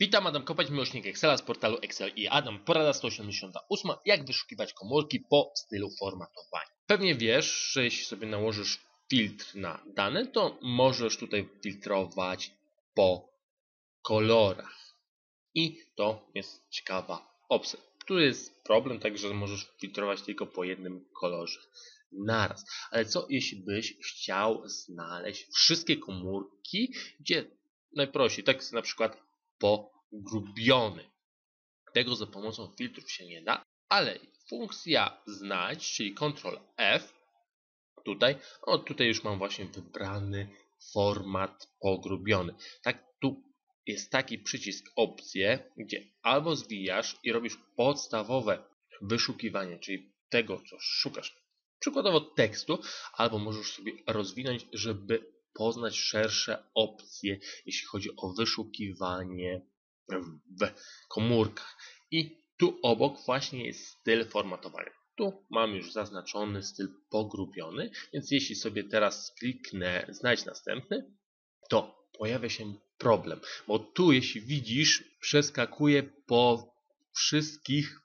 Witam, Adam Kopać, miłośnik Excela z portalu Excel i Adam. Porada 188. Jak wyszukiwać komórki po stylu formatowania. Pewnie wiesz, że jeśli sobie nałożysz filtr na dane, to możesz tutaj filtrować po kolorach. I to jest ciekawa opcja. Tu jest problem, także możesz filtrować tylko po jednym kolorze naraz. Ale co jeśli byś chciał znaleźć wszystkie komórki, gdzie najprościej, tak na przykład pogrubiony. Tego za pomocą filtrów się nie da, ale funkcja znajdź, czyli Ctrl F, tutaj, o tutaj już mam właśnie wybrany format pogrubiony. Tak, tu jest taki przycisk opcje, gdzie albo zwijasz i robisz podstawowe wyszukiwanie, czyli tego, co szukasz, przykładowo tekstu, albo możesz sobie rozwinąć, żeby poznać szersze opcje, jeśli chodzi o wyszukiwanie w komórkach. I tu obok właśnie jest styl formatowania. Tu mam już zaznaczony styl pogrubiony, więc jeśli sobie teraz kliknę znajdź następny, to pojawia się problem, bo tu jeśli widzisz przeskakuje po wszystkich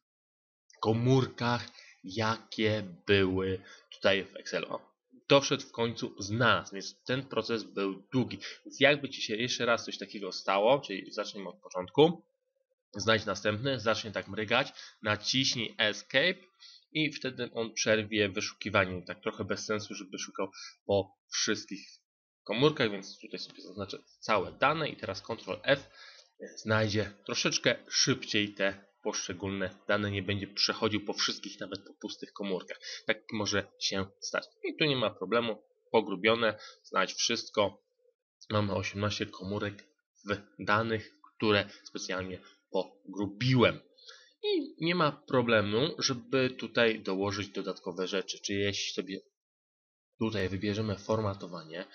komórkach, jakie były tutaj w Excelu doszedł w końcu znalazł, więc ten proces był długi. Więc jakby Ci się jeszcze raz coś takiego stało, czyli zacznijmy od początku, znajdź następny, zacznie tak mrygać, naciśnij Escape i wtedy on przerwie wyszukiwanie. Tak trochę bez sensu, żeby szukał po wszystkich komórkach, więc tutaj sobie zaznaczę całe dane i teraz Ctrl F znajdzie troszeczkę szybciej te poszczególne dane nie będzie przechodził po wszystkich, nawet po pustych komórkach. Tak może się stać. I tu nie ma problemu. Pogrubione, znać wszystko. Mamy 18 komórek w danych, które specjalnie pogrubiłem. I nie ma problemu, żeby tutaj dołożyć dodatkowe rzeczy. Czyli jeśli sobie tutaj wybierzemy formatowanie,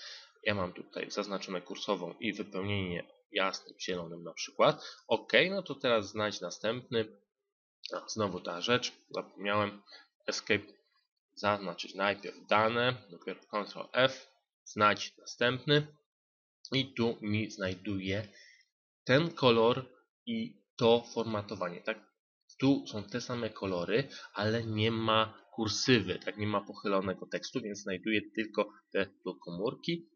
ja mam tutaj zaznaczone kursową i wypełnienie jasnym, zielonym na przykład. OK, no to teraz znajdź następny. A, znowu ta rzecz, zapomniałem. Escape, zaznaczyć najpierw dane, dopiero Ctrl F, znajdź następny. I tu mi znajduje ten kolor i to formatowanie. Tak? Tu są te same kolory, ale nie ma kursywy, tak nie ma pochylonego tekstu, więc znajduje tylko te komórki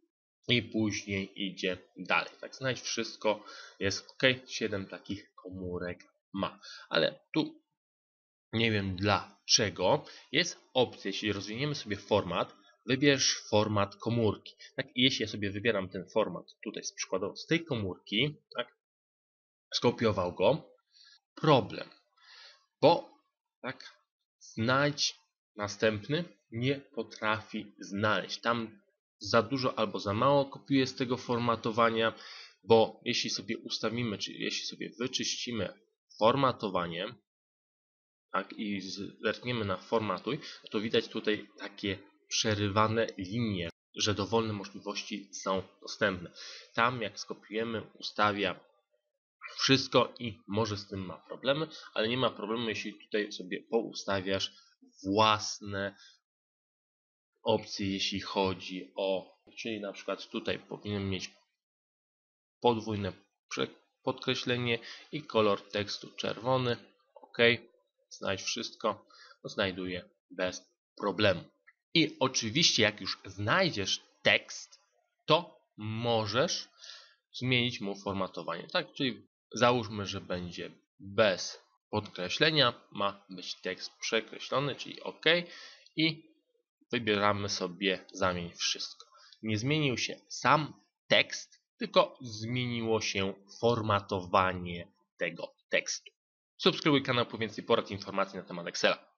i później idzie dalej. Tak, znajdź wszystko, jest ok, 7 takich komórek ma. Ale tu nie wiem dlaczego, jest opcja, jeśli rozwiniemy sobie format, wybierz format komórki. Tak, jeśli ja sobie wybieram ten format tutaj przykładowo z tej komórki, tak, skopiował go, problem, bo tak, znajdź następny nie potrafi znaleźć. Tam za dużo albo za mało kopiuje z tego formatowania, bo jeśli sobie ustawimy, czyli jeśli sobie wyczyścimy formatowanie tak, i zerkniemy na formatuj, to widać tutaj takie przerywane linie, że dowolne możliwości są dostępne. Tam jak skopiujemy, ustawia wszystko i może z tym ma problemy, ale nie ma problemu, jeśli tutaj sobie poustawiasz własne opcje, jeśli chodzi o, czyli na przykład tutaj powinien mieć podwójne podkreślenie i kolor tekstu czerwony. OK, znajdź wszystko, znajduję bez problemu. I oczywiście, jak już znajdziesz tekst, to możesz zmienić mu formatowanie. Tak, czyli załóżmy, że będzie bez podkreślenia, ma być tekst przekreślony, czyli OK i wybieramy sobie zamień wszystko. Nie zmienił się sam tekst, tylko zmieniło się formatowanie tego tekstu. Subskrybuj kanał po więcej porad i informacji na temat Excela.